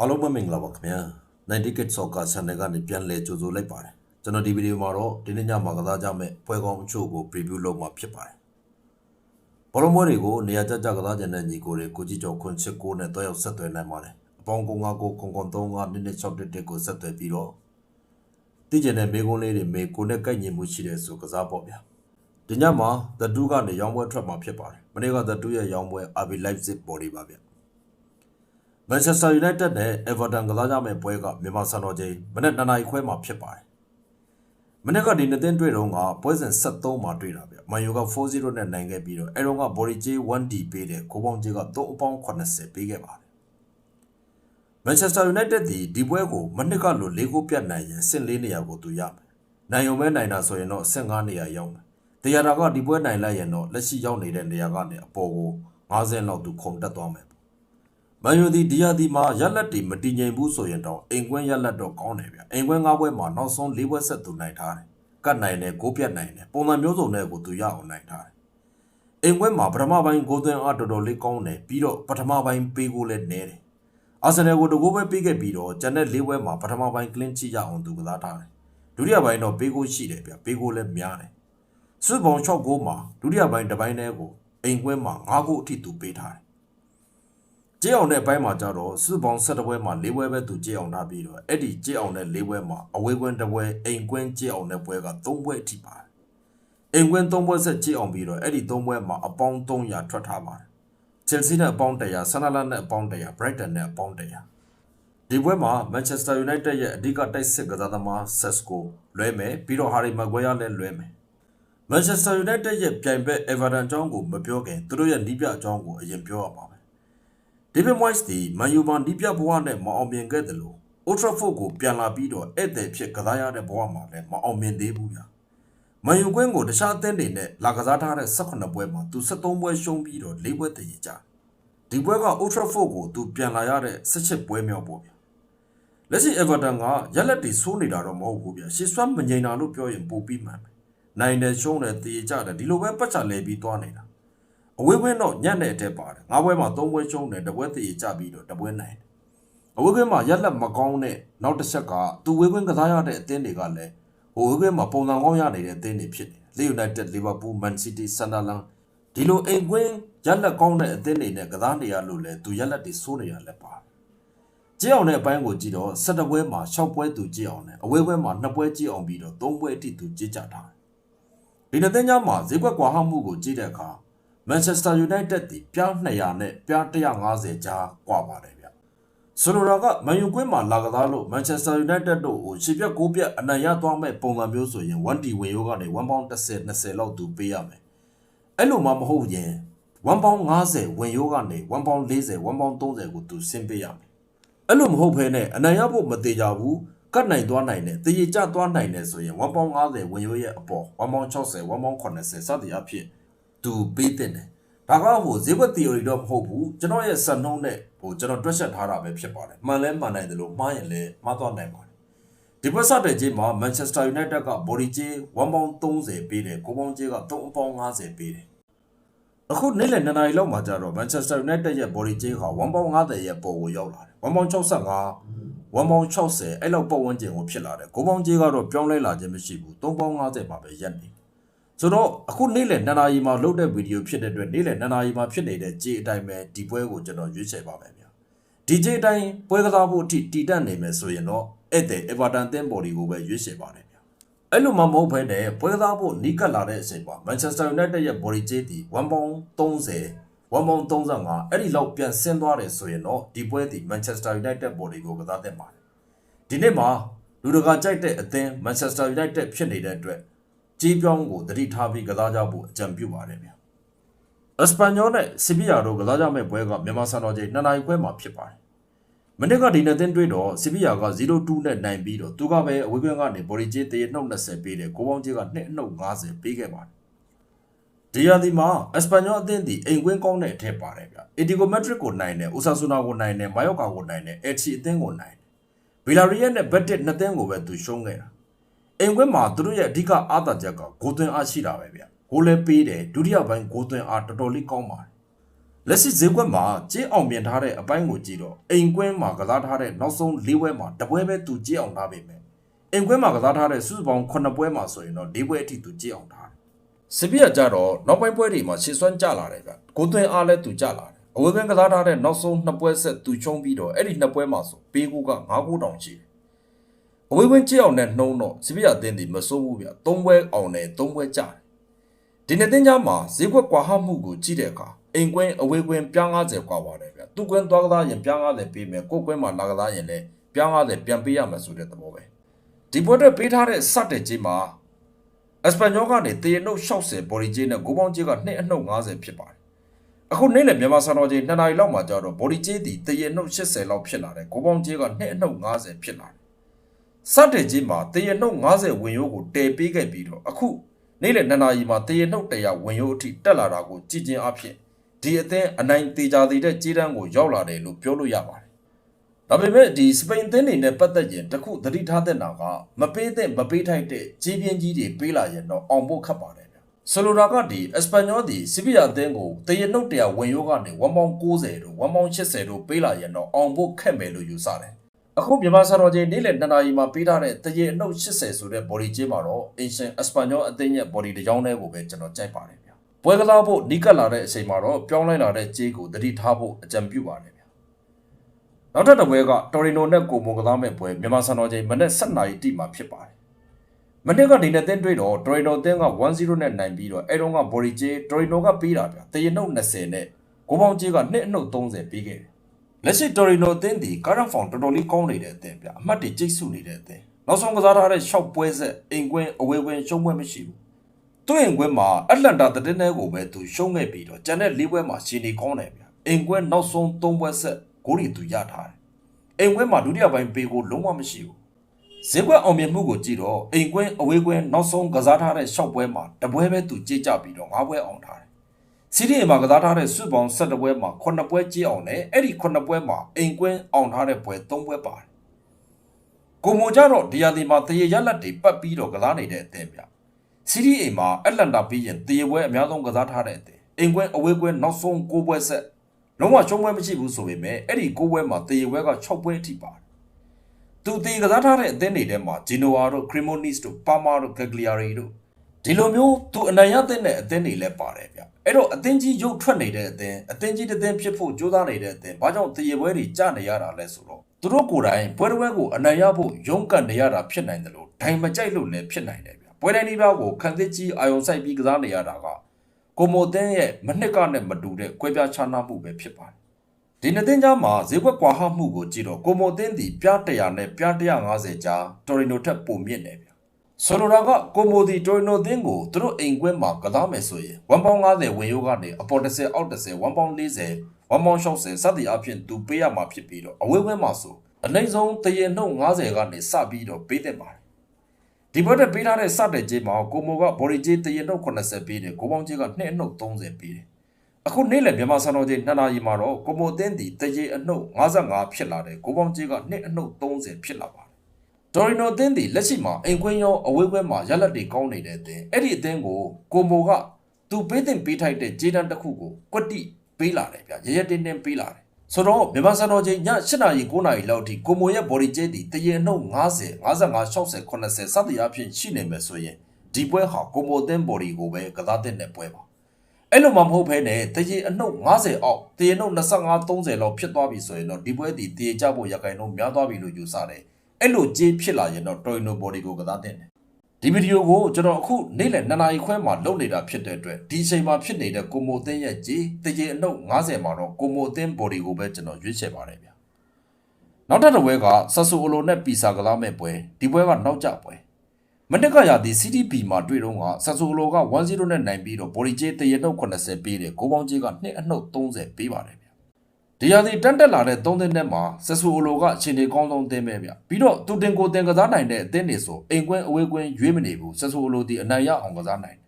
အားလုံးပဲမင်္ဂလာပါခင်ဗျာ90 Kid Soccer Channel ကနေပြန်လည်ကြိုဆိုလိုက်ပါတယ်ကျွန်တော်ဒီဗီဒီယိုမှာတော့ဒီနေ့ညမှာကစားကြမယ့်ပွဲကောင်းအချို့ကို preview လုပ်မှာဖြစ်ပါတယ်ဘောလုံးပွဲတွေကိုနေရာကျကျကစားကြတဲ့ညီကိုတွေကိုကြည့်ကြောခွန်ချစ်ကိုနဲ့တွဲရောက်ဆက်သွယ်နိုင်ပါတယ်အပေါင်းကုန်းကားကိုခွန်ခွန်35နှစ်နှစ်6တက်တက်ကိုဆက်သွယ်ပြီးတော့တည်ကျင်တဲ့မေကုန်းလေးတွေမေကိုနဲ့ကိုက်ညီမှုရှိတဲ့ဆိုကစားပေါ့ဗျာဒီညမှာ The 2ကနေရောင်းပွဲထွက်မှာဖြစ်ပါတယ်မနေ့က The 2ရဲ့ရောင်းပွဲ RB Leipzig ပေါ်ဒီပါဗျာ မန်ချက်စတာယူနိုက်တက်နဲ့အေဗာတန်ကစားကြမယ့်ပွဲကမြန်မာစံတော်ချိန်မနေ့2နာရီခွဲမှာဖြစ်ပါတယ်။မနေ့ကဒီနှစ်သင်းတွေ့တော့ကပွဲစဉ်73မှာတွေ့တာဗျ။မန်ယူက4-0နဲ့နိုင်ခဲ့ပြီးတော့အဲတော့ကဘော်ရီဂျေး 1D ပေးတဲ့ကိုပေါင်းဂျေးက3အပေါင်း80ပေးခဲ့ပါတယ်။မန်ချက်စတာယူနိုက်တက်ဒီဒီပွဲကိုမနစ်ကလို၄ခုပြတ်နိုင်ရင်ဆင့်၄နေရာကိုသူရမယ်။နိုင်ုံမဲနိုင်တာဆိုရင်တော့ဆင့်5နေရာရောက်မယ်။တရားတာကဒီပွဲနိုင်လိုက်ရင်တော့လက်ရှိရောက်နေတဲ့နေရာကနေအပေါ်ကို50လောက်သူခုန်တက်သွားမယ်။ မန်ယူဒီဒီယာဒီမှာရက်လက်တီမတည်ငြိမ်ဘူးဆိုရင်တော့အိမ်ကွင်းရက်လက်တော့ကောင်းတယ်ဗျအိမ်ကွင်း၅ဘွဲမှာနောက်ဆုံး၄ဘွဲဆက်သူနိုင်ထားတယ်ကတ်နိုင်တယ်ကိုပြတ်နိုင်တယ်ပုံစံမျိုးစုံနဲ့ကိုသူရအောင်နိုင်ထားတယ်အိမ်ကွင်းမှာပထမပိုင်းဂိုးသွင်းအားတော်တော်လေးကောင်းတယ်ပြီးတော့ပထမပိုင်းပေးကိုလည်းနဲတယ်အာဆင်နယ်ကိုတကူပဲပေးခဲ့ပြီးတော့ကျန်တဲ့၄ဘွဲမှာပထမပိုင်းကလင်းချရအောင်သူကစားထားတယ်ဒုတိယပိုင်းတော့ပေးကိုရှိတယ်ဗျပေးကိုလည်းများတယ်စွတ်ပုံ6ဂိုးမှာဒုတိယပိုင်းတစ်ပိုင်းတည်းကိုအိမ်ကွင်းမှာ9ဂိုးအထိသူပေးထားတယ် ကြေးအောင်တဲ့ဘိုင်းမှာကြတော့စုပေါင်း7ပွဲမှာ4ပွဲပဲသူကြေးအောင်ထားပြီးတော့အဲ့ဒီကြေးအောင်တဲ့4ပွဲမှာအဝေးကွင်းတစ်ပွဲအိမ်ကွင်းကြေးအောင်တဲ့ပွဲက3ပွဲအထိပါတယ်အိမ်ကွင်း3ပွဲဆက်ကြေးအောင်ပြီးတော့အဲ့ဒီ3ပွဲမှာအပေါင်း300ထွက်ထားပါတယ်ချယ်ဆီနဲ့အပေါင်း100ဆန်နလန်နဲ့အပေါင်း100ဘရိုက်တန်နဲ့အပေါင်း100ဒီပွဲမှာမန်ချက်စတာယူနိုက်တက်ရဲ့အဓိကတိုက်စစ်ကစားသမားဆက်စကိုလွဲမယ်ပြီးတော့ဟာရီမက်ဂွဲယာလည်းလွဲမယ်မန်ချက်စတာယူနိုက်တက်ရဲ့ပြိုင်ဘက်အေဗာတန်အကြောင်းကိုမပြောခင်သူတို့ရဲ့နီးပြအကြောင်းကိုအရင်ပြောရပါမယ် ဒေးဗစ်မွိုက်စ်ဒီမန်ယူမန်ဒီပြဘဝနဲ့မအောင်မြင်ခဲ့တယ်လို့အိုထရာဖို့ကိုပြန်လာပြီးတော့ဧည့်သည်ဖြစ်ကစားရတဲ့ဘဝမှာလည်းမအောင်မြင်သေးဘူးဗျာမန်ယူကွင်းကိုတခြားအသင်းတွေနဲ့လာကစားထားတဲ့18ပွဲမှာသူ73ပွဲရှုံးပြီးတော့၄ပွဲတည်ကြဒီပွဲကအိုထရာဖို့ကိုသူပြန်လာရတဲ့17ပွဲမြောက်ပေါ့ဗျာလက်ရှိအေဗာတန်ကရက်လက်တီဆိုးနေတာတော့မဟုတ်ဘူးဗျာရှေ့ဆွမ်းမငိန်တာလို့ပြောရင်ပိုပြီးမှန်တယ်နိုင်တယ်ရှုံးတယ်တည်ကြတယ်ဒီလိုပဲပတ်ချလဲပြီးသွားနေတာ အဝေးကွင်းတော့ညက်တဲ့အထက်ပါတယ်ငါးပွဲမှာသုံးပွဲရှုံးတယ်တစ်ပွဲတည်ကြပြီးတော့တစ်ပွဲနိုင်တယ်အဝေးကွင်းမှာရက်လက်မကောင်းတဲ့နောက်တစ်ချက်ကသူဝေးကွင်းကစားရတဲ့အသင်းတွေကလည်းဟိုဝေးကွင်းမှာပုံစံကောင်းရနေတဲ့အသင်းတွေဖြစ်တယ်လေယူနိုက်တက်လီဗာပူးမန်စီးတီးဆန်ဒါလန်ဒီလိုအိမ်ကွင်းရက်လက်ကောင်းတဲ့အသင်းတွေနဲ့ကစားနေရလို့လဲသူရက်လက်တွေစိုးနေရလဲပါတယ်ကြည့်အောင်တဲ့အပိုင်းကိုကြည့်တော့၁၇ပွဲမှာ၆ပွဲသူကြည့်အောင်နဲ့အဝေးပွဲမှာ၂ပွဲကြည့်အောင်ပြီးတော့၃ပွဲအထိသူကြည့်ကြတာဒီနှစ်သင်းကြားမှာဈေးကွက်ကွာဟမှုကိုကြည့်တဲ့အခါ မန်ချက်စတာယူနိုက်တက်တီပြား200နဲ့ပြား150ကြားကွာပါတယ်ဗျဆိုလိုတာကမန်ယူကွင်းမှာလာကစားလို့မန်ချက်စတာယူနိုက်တက်တို့ကိုခြေပြက်ကိုပြက်အနိုင်ရသွားမဲ့ပုံစံမျိုးဆိုရင် 1D ဝင်ရိုးကနေ1.10 20လောက်သူပေးရမယ်အဲ့လိုမှမဟုတ်ရင်1.50ဝင်ရိုးကနေ1.40 1.30ကိုသူဆင်းပေးရမယ်အဲ့လိုမဟုတ်ဖ ೇನೆ အနိုင်ရဖို့မသေးကြဘူးကတ်နိုင်သွားနိုင်တယ်တရေကျသွားနိုင်တယ်ဆိုရင်1.50ဝင်ရိုးရဲ့အပေါ်1.60 1.80စသည်အဖြစ် သူပေးတဲ့တယ်ဒါကဟိုဈေးကွက် theory တော့မဟုတ်ဘူးကျွန်တော်ရဲ့စံနှုန်းနဲ့ဟိုကျွန်တော်တွက်ချက်ထားတာပဲဖြစ်ပါတယ်မှန်လဲမှန်နိုင်တယ်လို့မှားရင်လည်းမှားသွားနိုင်ပါတယ်ဒီဘက်ဆက်တဲ့ကြီးမှာ Manchester United က body ကြီး1ပေါင်း30ပေးတယ်ကိုပေါင်းကြီးက3ပေါင်း50ပေးတယ်အခုနေ့လယ်2နာရီလောက်မှာကျတော့ Manchester United ရဲ့ body ကြီးက1ပေါင်း50ရဲ့ပေါ်ကိုရောက်လာတယ်1ပေါင်း65 1ပေါင်း60အဲ့လောက်ပတ်ဝန်းကျင်ကိုဖြစ်လာတယ်ကိုပေါင်းကြီးကတော့ပြောင်းလဲလာခြင်းမရှိဘူး3ပေါင်း50မှာပဲရပ်နေတယ် ဆိုတော့အခုနေ့လယ်2နာရီမှာလုတ်တဲ့ဗီဒီယိုဖြစ်တဲ့အတွက်နေ့လယ်2နာရီမှာဖြစ်နေတဲ့ကြေအတိုင်းပဲဒီပွဲကိုကျွန်တော်ရွေးချယ်ပါမယ်ဗျာဒီကြေအတိုင်းပွဲကစားဖို့အထိတည်တတ်နေမယ်ဆိုရင်တော့ဧည့်သည် Everton သင်းဘော်ဒီကိုပဲရွေးချယ်ပါတယ်ဗျာအဲ့လိုမှမဟုတ်ဘဲနဲ့ပွဲကစားဖို့နီးကပ်လာတဲ့အချိန်မှာ Manchester United ရဲ့ body ကြေဒီ1ပေါင်း30 1ပေါင်း35အဲ့ဒီလောက်ပြန်ဆင်းသွားတယ်ဆိုရင်တော့ဒီပွဲဒီ Manchester United body ကိုကစားတဲ့ပါတယ်ဒီနေ့မှာလူတကာကြိုက်တဲ့အသင်း Manchester United ဖြစ်နေတဲ့အတွက် ကြီးပြောင်းကိုတတိထားပြီးကစားကြဖို့အကြံပြုပါတယ်ဗျာ။အစပန်ညောနဲ့ဆီဗီယာတို့ကစားကြမယ့်ပွဲကမြန်မာစံတော်ချိန်2နာရီခွဲမှာဖြစ်ပါတယ်။မနေ့ကဒီနေ့တင်တွေ့တော့ဆီဗီယာက0-2နဲ့နိုင်ပြီးတော့သူကပဲအဝေးကွင်းကနေဘော်ဒီဂျေးတရနှုတ်20ပေးတယ်ကိုပေါင်းကြီးက2နှုတ်50ပေးခဲ့ပါတယ်။ဒီယာဒီမှာအစပန်ညောအသင်းဒီအိမ်ကွင်းကောင်းတဲ့အထက်ပါတယ်ဗျာ။အီတီဂိုမက်ထရစ်ကိုနိုင်တယ်၊အိုဆာဆူနာကိုနိုင်တယ်၊မာယော့ကာကိုနိုင်တယ်၊အက်ချီအသင်းကိုနိုင်တယ်။ဗီလာရီယက်နဲ့ဘက်တစ်နှစ်သင်းကိုပဲသူရှုံးခဲ့တာ။ အိမ်ခွင်းမှာသူတို့ရဲ့အဓိကအားသာချက်ကဂိုးသွင်းအားရှိတာပဲဗျဂိုးလည်းပေးတယ်ဒုတိယပိုင်းဂိုးသွင်းအားတော်တော်လေးကောင်းပါတယ်လက်ရှိဈေးကွက်မှာကြေးအောင်မြင်ထားတဲ့အပိုင်းကိုကြည့်တော့အိမ်ကွင်းမှာကစားထားတဲ့နောက်ဆုံး၄ပွဲမှာတပွဲပဲသူကြေးအောင်ထားပေမဲ့အိမ်ကွင်းမှာကစားထားတဲ့စုစုပေါင်း9ပွဲမှာဆိုရင်တော့၄ပွဲအထိသူကြေးအောင်ထားတယ်စပီးရကြတော့နောက်ပိုင်းပွဲတွေမှာရှေ့စွမ်းကြလာတယ်ဗျကိုသွင်းအားလဲသူကြလာတယ်အဝေးကွင်းကစားထားတဲ့နောက်ဆုံး2ပွဲဆက်သူချုံးပြီးတော့အဲ့ဒီ2ပွဲမှာဆိုပေးကူက9ခုတောင်ရှိတယ် အဝေးကွင်းကြေးအောင်နဲ့နှုံးတော့စပီးရအသင်းဒီမစိုးဘူးဗျ3ပွဲအောင်နဲ့3ပွဲကြတယ်ဒီနေ့တင်ကြမှာဈေးကွက်ကွာဟမှုကိုကြည့်တဲ့အခါအိမ်ကွင်းအဝေးကွင်းပြား90ကွာပါတယ်ဗျသူ့ကွင်းသွားကစားရင်ပြား90ပေးမယ်ကိုယ့်ကွင်းမှာလာကစားရင်လည်းပြား90ပြန်ပေးရမယ်ဆိုတဲ့သဘောပဲဒီပွဲအတွက်ပေးထားတဲ့စတဲ့ကြီးမှာအစပန်ညောကနေတရနှုတ်60ဘော်ဒီဂျေးနဲ့ဂိုးပေါင်းဂျေးက2အနှုတ်50ဖြစ်ပါတယ်အခုနေ့လည်မြန်မာစံတော်ချိန်2နာရီလောက်မှာကျတော့ဘော်ဒီဂျေးဒီတရနှုတ်80လောက်ဖြစ်လာတယ်ဂိုးပေါင်းဂျေးက2အနှုတ်50ဖြစ်လာတယ် စတဲ့ကြီးမှာတရနှုတ်50ဝင်ရိုးကိုတည်ပေးခဲ့ပြီးတော့အခုနေ့လယ်2နာရီမှာတရနှုတ်တရဝင်ရိုးအထိတက်လာတာကိုကြည်ကျင်အဖြစ်ဒီအသင်းအနိုင်သေးကြသေးတဲ့ကြေးတန်းကိုရောက်လာတယ်လို့ပြောလို့ရပါတယ်။ဒါပေမဲ့ဒီစပိန်အသင်းတွေနဲ့ပတ်သက်ရင်တခုသတိထားတဲ့နာကမပေးတဲ့မပေးထိုက်တဲ့ကြေးပြင်းကြီးတွေပေးလာရင်တော့အောင်ဖို့ခက်ပါတယ်ဗျ။ဆိုလိုတာကဒီအစပန်ညောဒီစီဗီယာအသင်းကိုတရနှုတ်တရဝင်ရိုးကနေ1ပေါင်း90တို့1ပေါင်း80တို့ပေးလာရင်တော့အောင်ဖို့ခက်မယ်လို့ယူဆတယ်။ အခုမြန်မာစံတော်ချိန်နေ့လယ်2နာရီမှာပေးထားတဲ့တရေအနှုတ်80ဆိုတဲ့ body ချင်းမှာတော့ Asian Espanyol အသင်းရဲ့ body တစ်ကြောင်းတည်းကိုပဲကျွန်တော်ကြိုက်ပါတယ်ဗျာ။ပွဲကစားဖို့နီးကပ်လာတဲ့အချိန်မှာတော့ပြောင်းလဲလာတဲ့ကြေးကိုသတိထားဖို့အကြံပြုပါတယ်ဗျာ။နောက်ထပ်တစ်ပွဲက Torino နဲ့ကိုမွန်ကစားမဲ့ပွဲမြန်မာစံတော်ချိန်မနေ့7နာရီတိမှာဖြစ်ပါတယ်။မနေ့ကဒီနေ့တင်းတွေ့တော့ Torino အသင်းက1-0နဲ့နိုင်ပြီးတော့အဲတုန်းက body ကြေး Torino ကပေးတာဗျာ။တရေနှုတ်20နဲ့ကိုပေါင်းကြေးက2အနှုတ်30ပေးခဲ့တယ်။ လက်ရှိတော်ရီနိုအသင်းဒီကာရန်ဖောင်တော်တော်လေးကောင်းနေတဲ့အသင်းဗျအမှတ်တွေကျိတ်စုနေတဲ့အသင်းနောက်ဆုံးကစားထားတဲ့6ပွဲဆက်အိမ်ကွင်းအဝေးကွင်းရှုံးပွဲမရှိဘူးသူ့အိမ်ကွင်းမှာအတ္တလန်တာတတင်းတဲကိုပဲသူရှုံးခဲ့ပြီးတော့ကျန်တဲ့၄ပွဲမှာရှင်နေကောင်းတယ်ဗျအိမ်ကွင်းနောက်ဆုံး3ပွဲဆက်ဂိုးတွေသူရထားတယ်အိမ်ကွင်းမှာဒုတိယပိုင်းပေးကိုလုံးဝမရှိဘူးဈေးကွက်အောင်မြင်မှုကိုကြည့်တော့အိမ်ကွင်းအဝေးကွင်းနောက်ဆုံးကစားထားတဲ့6ပွဲမှာတပွဲပဲသူကြေးကြပြီးတော့5ပွဲအောင်ထားတယ် စီးရီမှာကစားထားတဲ့စုပေါင်း7ပွဲမှာ9ပွဲကြီးအောင်နဲ့အဲ့ဒီ9ပွဲမှာအိမ်ကွင်းအောင်ထားတဲ့ပွဲ3ပွဲပါတယ်။ကိုမိုကြတော့ဒီယာဒီမှာတရေရက်လက်တွေပတ်ပြီးတော့ကစားနေတဲ့အသင်းဗျ။စီးရီအိမ်မှာအက်လန်တာပြီးရင်တရေပွဲအများဆုံးကစားထားတဲ့အသင်း။အိမ်ကွင်းအဝေးကွင်းနောက်ဆုံး9ပွဲဆက်လုံးဝရှုံးပွဲမရှိဘူးဆိုပေမဲ့အဲ့ဒီ9ပွဲမှာတရေပွဲက6ပွဲအထိပါတယ်။သူတည်ကစားထားတဲ့အသင်းတွေထဲမှာဂျီနိုဝါတို့ခရီမိုနီစ်တို့ပါမာတို့ဂက်ဂလီယာရီတို့ဒီလိုမျိုးသူအနိုင်ရတဲ့အသင်းတွေလည်းပါတယ်ဗျ အဲ့တော့အသင်းကြီးရုပ်ထွက်နေတဲ့အသင်းအသင်းကြီးတစ်သင်းဖြစ်ဖို့ကြိုးစားနေတဲ့အသင်းဘာကြောင့်တရေပွဲတွေကြနေရတာလဲဆိုတော့သူတို့ကိုယ်တိုင်ပွဲတစ်ပွဲကိုအနိုင်ရဖို့ရုန်းကန်နေရတာဖြစ်နိုင်တယ်လို့ဒိုင်မကြိုက်လို့လည်းဖြစ်နိုင်တယ်ဗျပွဲတိုင်းဒီပါကိုခံသစ်ကြီးအာယုံဆိုင်ပြီးကစားနေရတာကကိုမိုသင်းရဲ့မနှစ်ကနဲ့မတူတဲ့ကွဲပြားခြားနားမှုပဲဖြစ်ပါတယ်ဒီနှစ်သင်းကြားမှာဈေးကွက်ကွာဟမှုကိုကြည့်တော့ကိုမိုသင်းဒီပြား100နဲ့ပြား150ကြားတော်ရီနိုထက်ပိုမြင့်နေဗျ ဆိုလိုတာကကိုမိုဒီတိုရီနိုသင်းကိုသူတို့အိမ်ကွင်းမှာကစားမယ်ဆိုရင်1ပေါင်း90ဝင်ရိုးကနေအပေါ်30အောက်30 1ပေါင်း40 1ပေါင်း60စသည်အဖြစ်သူပေးရမှာဖြစ်ပြီးတော့အဝေးကွင်းမှာဆိုအနှိမ့်ဆုံးတရေနှုတ်90ကနေစပြီးတော့ပေးတဲ့ပါတယ်ဒီဘက်တက်ပေးထားတဲ့စတဲ့ကြေးမှာကိုမိုကဘော်ဒီကြေးတရေနှုတ်80ပေးတယ်ကိုပေါင်းကြေးက2နှုတ်30ပေးတယ်အခုနေ့လည်မြန်မာစံတော်ချိန်2နာရီမှာတော့ကိုမိုသင်းဒီတရေအနှုတ်55ဖြစ်လာတယ်ကိုပေါင်းကြေးက2အနှုတ်30ဖြစ်လာပါတယ် ဒေါ်ရီနိုအသင်းဒီလက်ရှိမှာအိမ်ကွင်းရောအဝေးကွင်းမှာရလက်တွေကောင်းနေတဲ့အသင်းအဲ့ဒီအသင်းကိုကိုမိုကသူပေးတင်ပေးထိုက်တဲ့ဂျေတန်တစ်ခုကိုကွက်တိပေးလာတယ်ဗျရရတင်းတင်းပေးလာတယ်ဆိုတော့မြန်မာစံတော်ချိန်ည7နာရီ9နာရီလောက်အထိကိုမိုရဲ့ body ကျဲတီတရေအနှုတ်90 55 60 80စသည်အဖြစ်ရှိနေမယ်ဆိုရင်ဒီပွဲဟာကိုမိုအသင်း body ကိုပဲကစားတဲ့တဲ့ပွဲပါအဲ့လိုမှမဟုတ်ဘဲနဲ့တရေအနှုတ်90အောက်တရေအနှုတ်25 30လောက်ဖြစ်သွားပြီဆိုရင်တော့ဒီပွဲဒီတရေကြဖို့ရခိုင်နှုန်းများသွားပြီလို့ယူဆတယ် အဲ့လိုကြေးဖြစ်လာရင်တော့တော်ရီနိုဘော်ဒီကိုကစားတင်တယ်ဒီဗီဒီယိုကိုကျွန်တော်အခုနေ့လယ်2နာရီခွဲမှာလုပ်နေတာဖြစ်တဲ့အတွက်ဒီအချိန်မှာဖြစ်နေတဲ့ကိုမိုသင်းရဲ့ကြေးတရေအနှုတ်90မှာတော့ကိုမိုသင်းဘော်ဒီကိုပဲကျွန်တော်ရွေးချယ်ပါတယ်ဗျာနောက်ထပ်တစ်ပွဲကဆဆူအိုလိုနဲ့ပီဆာကစားမဲ့ပွဲဒီပွဲကနောက်ကျပွဲမနစ်ကရသည် CDB မှာတွေ့တော့ကဆဆူအိုလိုက1-0နဲ့နိုင်ပြီးတော့ဘော်ဒီကြေးတရေအနှုတ်80ပေးတယ်ကိုပေါင်းကြေးက2အနှုတ်30ပေးပါတယ်ဗျာ ဒီရာသီတန်းတက်လာတဲ့၃သင်းထဲမှာဆက်ဆူအိုလိုကအချိန်ကြီးကောင်းဆုံးအသင်းပဲဗျပြီးတော့သူတင်ကိုတင်ကစားနိုင်တဲ့အသင်းတွေဆိုအိမ်ကွင်းအဝေးကွင်းရွေးမနေဘူးဆက်ဆူအိုလိုဒီအနိုင်ရအောင်ကစားနိုင်တယ်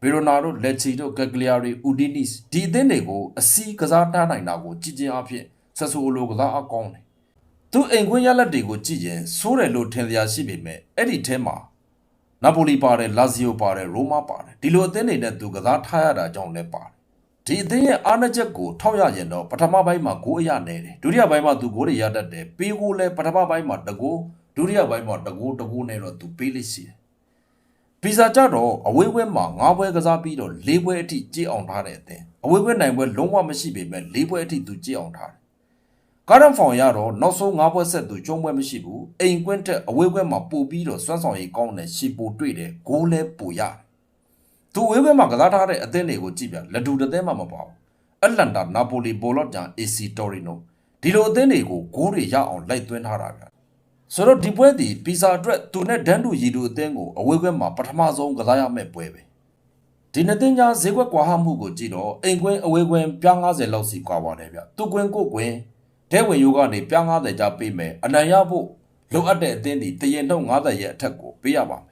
ဘီရိုနာတို့လက်ချီတို့ဂက်ကလီယာရီဦးဒီနစ်ဒီအသင်းတွေကိုအစီးကစားထားနိုင်တာကိုကြည်ကျင်အဖြစ်ဆက်ဆူအိုလိုကစားအကောင်းတယ်သူအိမ်ကွင်းရလက်တွေကိုကြည့်ရင်စိုးတယ်လို့ထင်စရာရှိပေမဲ့အဲ့ဒီထဲမှာနာပိုလီပါတယ်လာဇီယိုပါတယ်ရိုမာပါတယ်ဒီလိုအသင်းတွေနဲ့သူကစားထားရတာကြောင့်လည်းပါတယ် ဒီအသင်းရဲ့အားနည်းချက်ကိုထောက်ရရင်တော့ပထမပိုင်းမှာဂိုးအရနေတယ်ဒုတိယပိုင်းမှာသူဂိုးတွေရတတ်တယ်ပေးကိုလည်းပထမပိုင်းမှာတကိုးဒုတိယပိုင်းမှာတကိုးတကိုးနဲ့တော့သူပေးလိမ့်စီတယ်ပီဇာကြတော့အဝေးဝဲမှာ၅ဘွဲကစားပြီးတော့၄ဘွဲအထိကြည့်အောင်ထားတဲ့အသင်းအဝေးဝဲနိုင်ဘွဲလုံးဝမရှိပေမဲ့၄ဘွဲအထိသူကြည့်အောင်ထားတယ်ကာရန်ဖောင်ရတော့နောက်ဆုံး၅ဘွဲဆက်သူကျုံးဘွဲမရှိဘူးအိမ်ကွင်းတက်အဝေးဝဲမှာပို့ပြီးတော့စွမ်းဆောင်ရည်ကောင်းတဲ့ရှီပိုတွေ့တယ်ဂိုးလည်းပိုရတယ် သူဝေးဝဲမှာကစားထားတဲ့အသင်းတွေကိုကြည့်ပြလက်တူတစ်သင်းမှမပါဘူးအတ္တလန်တာနာပိုလီဘောလော့ဂျန် AC တိုရီနိုဒီလိုအသင်းတွေကိုဂိုးတွေရအောင်လိုက်သွင်းထားတာဗျဆိုတော့ဒီပွဲဒီပီဇာအတွက်သူနဲ့ဒန်တူရီတူအသင်းကိုအဝေးကွဲမှာပထမဆုံးကစားရမယ့်ပွဲပဲဒီနှစ်သင်းကြားဈေးကွက်ကွာဟမှုကိုကြည့်တော့အိမ်ကွင်းအဝေးကွင်းပြား90လောက်စီကွာပါတယ်ဗျသူကွင်းကိုကွင်းဒဲဝင်ယိုကနေပြား90ကြားပေးမယ်အနံရဖို့လိုအပ်တဲ့အသင်းဒီတရင်နှုတ်90ရဲ့အထက်ကိုပေးရပါမယ်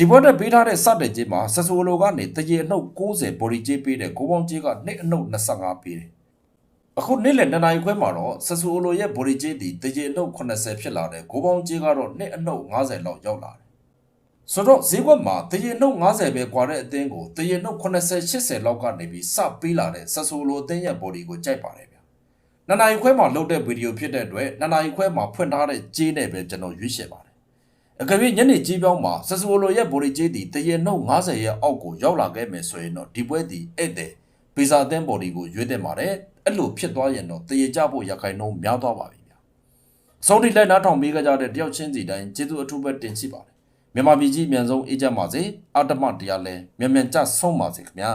ဒီဘွက်တက်ပေးထားတဲ့စတဲ့ကြေးမှာဆဆူလိုကနေတရေအနှုတ်60ဘော်ဒီကြေးပေးတယ်ကိုပေါင်းကြေးကနှစ်အနှုတ်25ပေးတယ်အခုနေ့လယ်နှစ်နာရီခွဲမှာတော့ဆဆူလိုရဲ့ဘော်ဒီကြေးဒီတရေအနှုတ်80ဖြစ်လာတယ်ကိုပေါင်းကြေးကတော့နှစ်အနှုတ်50လောက်ရောက်လာတယ်ဆိုတော့ဈေးကွက်မှာတရေအနှုတ်50ပဲကွာတဲ့အသင်းကိုတရေအနှုတ်80 80လောက်ကနေပြီးစပေးလာတဲ့ဆဆူလိုအသင်းရဲ့ဘော်ဒီကိုကြိုက်ပါတယ်ဗျာနှစ်နာရီခွဲမှာလုတ်တဲ့ဗီဒီယိုဖြစ်တဲ့အတွက်နှစ်နာရီခွဲမှာဖွင့်ထားတဲ့ကြေးနဲ့ပဲကျွန်တော်ရွေးချယ်ပါတယ် အကယ်၍ညနေကြီးပြောင်းမှာဆဆူလိုရဲ့ဗိုလ်ရီကြီးတီတရေနှုတ်90ရဲ့အောက်ကိုရောက်လာခဲ့မယ်ဆိုရင်တော့ဒီပွဲတီဧည့်သည်ဗီဇာသင်းဘော်ဒီကိုရွေးတဲ့ပါတယ်အဲ့လိုဖြစ်သွားရင်တော့တရေကြဖို့ရခိုင်နှုန်းများသွားပါပြီဗျာစုံတိလိုက်နားထောင်ပေးကြတဲ့တယောက်ချင်းစီတိုင်းကျေးဇူးအထူးပဲတင်ရှိပါတယ်မြန်မာပြည်ကြီးအမြန်ဆုံးအေးကြပါစေအတ္တမတရားလဲမြန်မြန်ကြဆုံးပါစေခင်ဗျာ